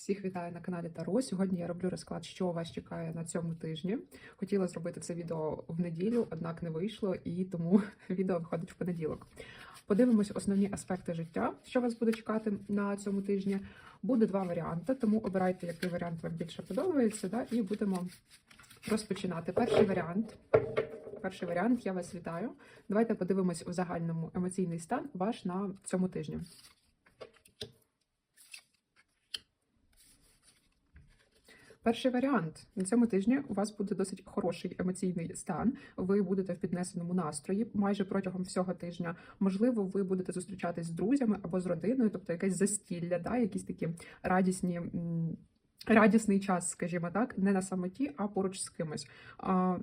Всіх вітаю на каналі Таро. Сьогодні я роблю розклад, що вас чекає на цьому тижні. Хотіла зробити це відео в неділю, однак не вийшло, і тому відео виходить в понеділок. Подивимось основні аспекти життя, що вас буде чекати на цьому тижні. Буде два варіанти, тому обирайте, який варіант вам більше подобається, да, і будемо розпочинати. Перший варіант. Перший варіант, я вас вітаю. Давайте подивимось у загальному емоційний стан ваш на цьому тижні. Перший варіант на цьому тижні у вас буде досить хороший емоційний стан. Ви будете в піднесеному настрої майже протягом всього тижня. Можливо, ви будете зустрічатись з друзями або з родиною, тобто якесь застілля, да, якісь такі радісні. Радісний час, скажімо так, не на самоті, а поруч з кимось.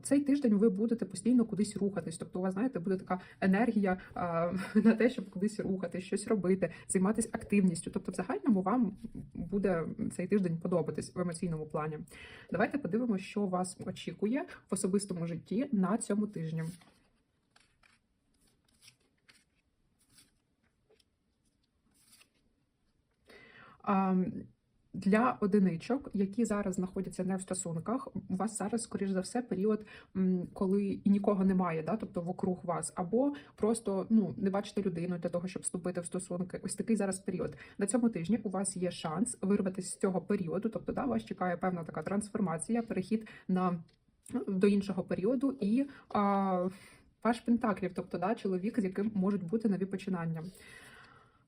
Цей тиждень ви будете постійно кудись рухатись. Тобто, у вас знаєте, буде така енергія на те, щоб кудись рухатись, щось робити, займатися активністю. Тобто, в загальному вам буде цей тиждень подобатись в емоційному плані. Давайте подивимося, що вас очікує в особистому житті на цьому тижні. А, Для одиничок, які зараз знаходяться не в стосунках, у вас зараз, скоріш за все, період, коли і нікого немає, да, тобто вокруг вас, або просто ну не бачите людину для того, щоб вступити в стосунки. Ось такий зараз період. На цьому тижні у вас є шанс вирватися з цього періоду. Тобто, да, вас чекає певна така трансформація, перехід на ну, до іншого періоду і а, ваш пентаклів, тобто да, чоловік, з яким можуть бути нові починання.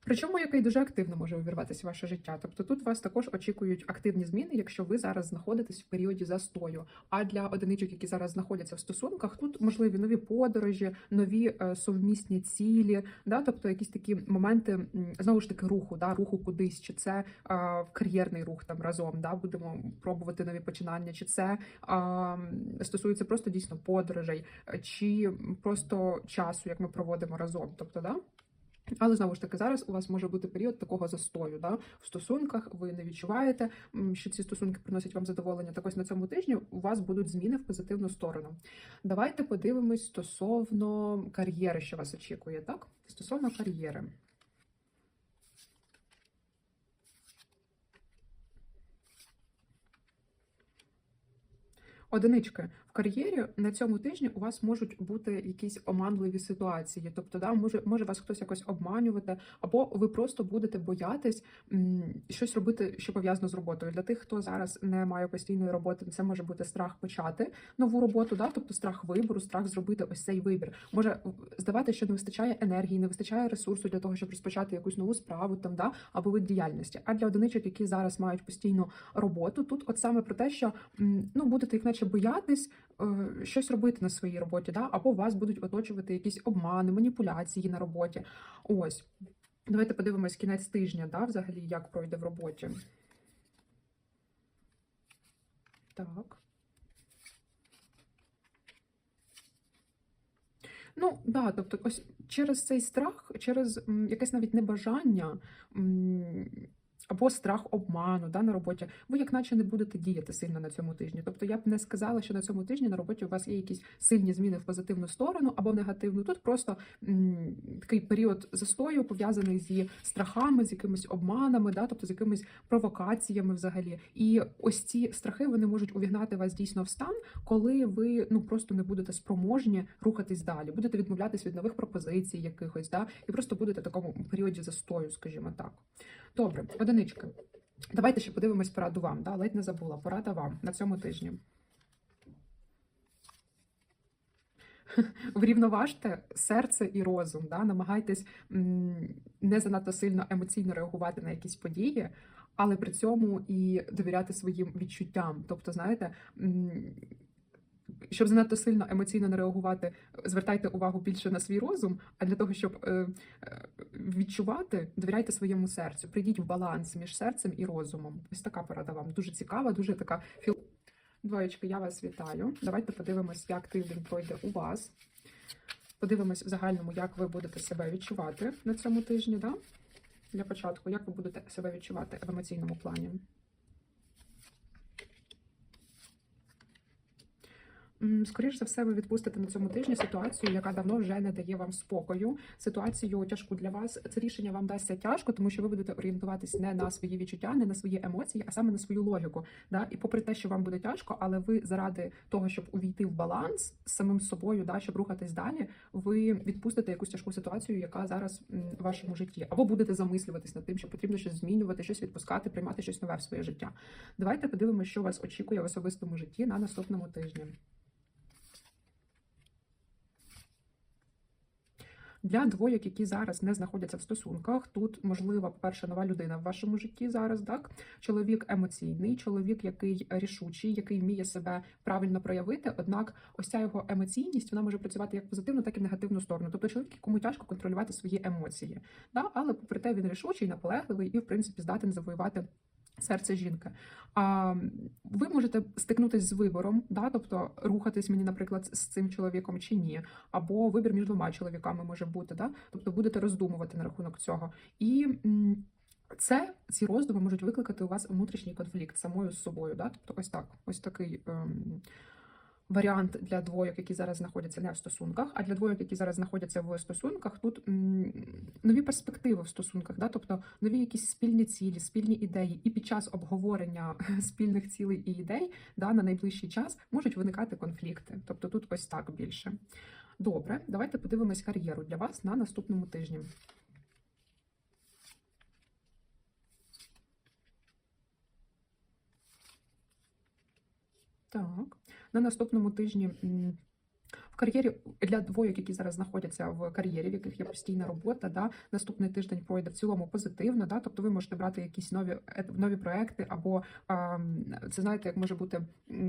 Причому який дуже активно може увірватися ваше життя. Тобто тут вас також очікують активні зміни, якщо ви зараз знаходитесь в періоді застою. А для одиничок, які зараз знаходяться в стосунках, тут можливі нові подорожі, нові е, совмісні цілі, да, тобто якісь такі моменти знову ж таки руху, да, руху кудись, чи це е, кар'єрний рух там разом, да, будемо пробувати нові починання, чи це е, стосується просто дійсно подорожей, чи просто часу, як ми проводимо разом. Тобто, да. Але знову ж таки, зараз у вас може бути період такого застою да? в стосунках. Ви не відчуваєте, що ці стосунки приносять вам задоволення. Так ось на цьому тижні у вас будуть зміни в позитивну сторону. Давайте подивимось стосовно кар'єри, що вас очікує, так? Стосовно кар'єри. Одинички в кар'єрі на цьому тижні у вас можуть бути якісь оманливі ситуації. Тобто, да, може, може вас хтось якось обманювати, або ви просто будете боятись щось робити, що пов'язано з роботою. Для тих, хто зараз не має постійної роботи, це може бути страх почати нову роботу, да, тобто страх вибору, страх зробити ось цей вибір. Може здавати, що не вистачає енергії, не вистачає ресурсу для того, щоб розпочати якусь нову справу там, да, або вид діяльності. А для одиничок, які зараз мають постійну роботу, тут от саме про те, що ну будете як наче боятись щось робити на своїй роботі, да? або вас будуть оточувати якісь обмани, маніпуляції на роботі. Ось. Давайте подивимось кінець тижня, да, взагалі, як пройде в роботі. Так. Ну, да, тобто, ось через цей страх, через якесь навіть небажання. Або страх обману да, на роботі, ви як наче не будете діяти сильно на цьому тижні. Тобто я б не сказала, що на цьому тижні на роботі у вас є якісь сильні зміни в позитивну сторону або в негативну. Тут просто м, такий період застою пов'язаний зі страхами, з якимись обманами, да, тобто з якимись провокаціями взагалі. І ось ці страхи вони можуть увігнати вас дійсно в стан, коли ви ну просто не будете спроможні рухатись далі, будете відмовлятись від нових пропозицій якихось, да, і просто будете в такому періоді застою, скажімо так. Добре, одинички. Давайте ще подивимось пораду вам. Да? Ледь не забула. Порада вам на цьому тижні. Врівноважте серце і розум. Да? Намагайтесь не занадто сильно емоційно реагувати на якісь події, але при цьому і довіряти своїм відчуттям. Тобто, знаєте. Щоб занадто сильно емоційно не реагувати, звертайте увагу більше на свій розум. А для того, щоб е, е, відчувати, довіряйте своєму серцю. Прийдіть в баланс між серцем і розумом. Ось така порада вам. Дуже цікава, дуже така філ. Двоєчки, я вас вітаю. Давайте подивимось, як тиждень пройде у вас. Подивимось в загальному, як ви будете себе відчувати на цьому тижні. Да? Для початку, як ви будете себе відчувати в емоційному плані. М, Скоріш за все, ви відпустите на цьому тижні ситуацію, яка давно вже не дає вам спокою. Ситуацію тяжку для вас. Це рішення вам дасться тяжко, тому що ви будете орієнтуватись не на свої відчуття, не на свої емоції, а саме на свою логіку. Да? І попри те, що вам буде тяжко, але ви заради того, щоб увійти в баланс з самим собою, да, щоб рухатись далі, ви відпустите якусь тяжку ситуацію, яка зараз в вашому житті, або будете замислюватись над тим, що потрібно щось змінювати, щось відпускати, приймати щось нове в своє життя. Давайте подивимося, що вас очікує в особистому житті на наступному тижні. Для двоєк, які зараз не знаходяться в стосунках, тут можлива, по-перше, нова людина в вашому житті зараз. Так, чоловік емоційний, чоловік, який рішучий, який вміє себе правильно проявити. Однак, ось ця його емоційність вона може працювати як позитивну, так і негативну сторону. Тобто, чоловік, якому тяжко контролювати свої емоції. Да? Але попри те, він рішучий, наполегливий і, в принципі, здатен завоювати. Серце жінки. А ви можете стикнутися з вибором, да, тобто рухатись мені, наприклад, з цим чоловіком чи ні, або вибір між двома чоловіками може бути, да, тобто будете роздумувати на рахунок цього. І це ці роздуми можуть викликати у вас внутрішній конфлікт самою з собою. Да? Тобто, ось так, ось такий. Ем, Варіант для двоєк, які зараз знаходяться не в стосунках, а для двоєк, які зараз знаходяться в стосунках, тут нові перспективи в стосунках, да? тобто нові якісь спільні цілі, спільні ідеї, і під час обговорення спільних цілей і ідей да, на найближчий час можуть виникати конфлікти. Тобто тут ось так більше. Добре, давайте подивимось кар'єру для вас на наступному тижні. Так, на наступному тижні в кар'єрі для двоєк, які зараз знаходяться в кар'єрі, в яких є постійна робота, да, наступний тиждень пройде в цілому позитивно. Да, тобто ви можете брати якісь нові е, нові проекти, або це знаєте, як може бути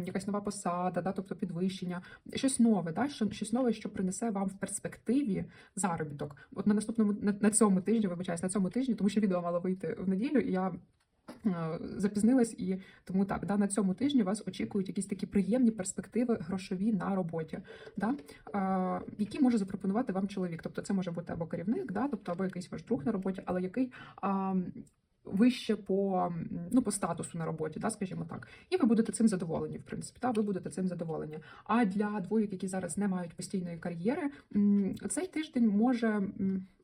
якась нова посада, да, тобто підвищення, щось нове, да, що щось нове, що принесе вам в перспективі заробіток. От на наступному на, на цьому тижні, вибачаюсь, на цьому тижні, тому що відео мало вийти в неділю, і я. Е, Запізнилась і тому так, да, на цьому тижні вас очікують якісь такі приємні перспективи грошові на роботі, да, е, які може запропонувати вам чоловік. Тобто це може бути або керівник, да, тобто або якийсь ваш друг на роботі, але який а, вище по, ну, по статусу на роботі, да, скажімо так. І ви будете цим задоволені, в принципі, да, ви будете цим задоволені. А для двоїх, які зараз не мають постійної кар'єри, цей тиждень може,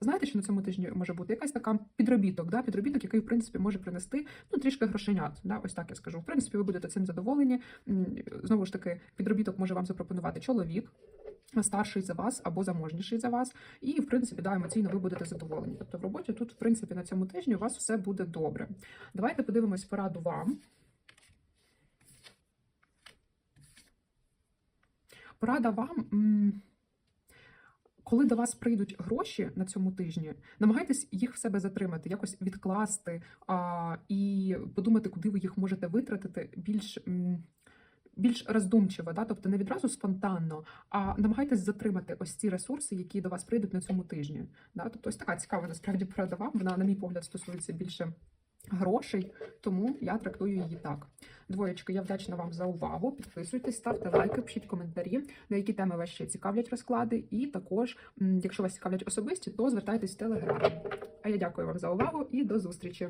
знаєте, що на цьому тижні може бути якась така підробіток, да, підробіток, який в принципі може принести ну трішки грошенят. Да, ось так я скажу. В принципі, ви будете цим задоволені. Знову ж таки, підробіток може вам запропонувати чоловік. Старший за вас або заможніший за вас, і в принципі да, емоційно ви будете задоволені. Тобто в роботі тут, в принципі, на цьому тижні у вас все буде добре. Давайте подивимось пораду вам. Порада вам. Коли до вас прийдуть гроші на цьому тижні, намагайтесь їх в себе затримати, якось відкласти а, і подумати, куди ви їх можете витратити більш. м, Більш роздумчиво, да? тобто не відразу спонтанно, а намагайтесь затримати ось ці ресурси, які до вас прийдуть на цьому тижні. Да? Тобто ось така цікава насправді порада вам. Вона, на мій погляд, стосується більше грошей, тому я трактую її так. Двоєчки, я вдячна вам за увагу. Підписуйтесь, ставте лайки, пишіть коментарі, на які теми вас ще цікавлять розклади. І також, якщо вас цікавлять особисті, то звертайтесь в телеграм. А я дякую вам за увагу і до зустрічі!